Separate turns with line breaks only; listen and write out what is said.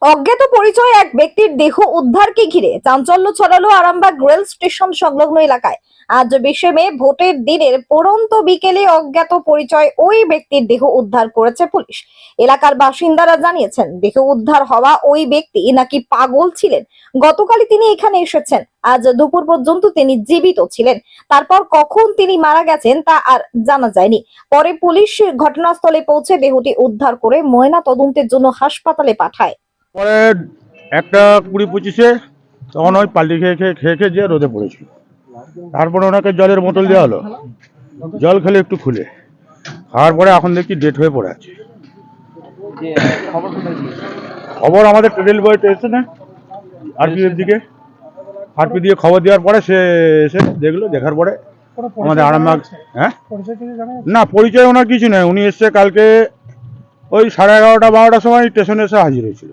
অজ্ঞাত পরিচয় এক ব্যক্তির দেহ উদ্ধারকে ঘিরে চাঞ্চল্য ছড়ালো আরামবাগ রেল স্টেশন সংলগ্ন এলাকায়। আজ বিশে মে, ভোটের দিনের পরন্ত বিকেলে অজ্ঞাত পরিচয় ওই ব্যক্তির দেহ উদ্ধার করেছে পুলিশ। এলাকার বাসিন্দারা জানিয়েছেন, দেহ উদ্ধার হওয়া ওই ব্যক্তি নাকি পাগল ছিলেন। গতকালই তিনি এখানে এসেছেন। আজ দুপুর পর্যন্ত তিনি জীবিত ছিলেন। তারপর কখন তিনি মারা গেছেন তা আর জানা যায়নি। পরে পুলিশ ঘটনাস্থলে পৌঁছে দেহটি উদ্ধার করে ময়না তদন্তের জন্য হাসপাতালে পাঠায়।
পরে একটা কুড়ি পঁচিশে তখন ওই পাল্টি খেয়ে খেয়ে খেয়ে খেয়ে যেয়ে রোদে পড়েছিল। তারপরে ওনাকে জলের বোতল দেওয়া হলো। জল খেলে একটু খুলে। খাওয়ার পরে এখন দেখছি ডেট হয়ে পড়ে আছে।
খবর
আমাদের রেল বইতে এসে না? আরপিএফ দিকে। আরপি দিয়ে খবর দেওয়ার পরে সে এসে দেখল দেখার পরে আমাদের আরামবাগ হ্যাঁ? না পরিচয় ওনার কিছু নেই। উনি এসছে কালকে ওই সাড়ে এগারোটা বারোটার সময় স্টেশনে এসে হাজির হয়েছিল।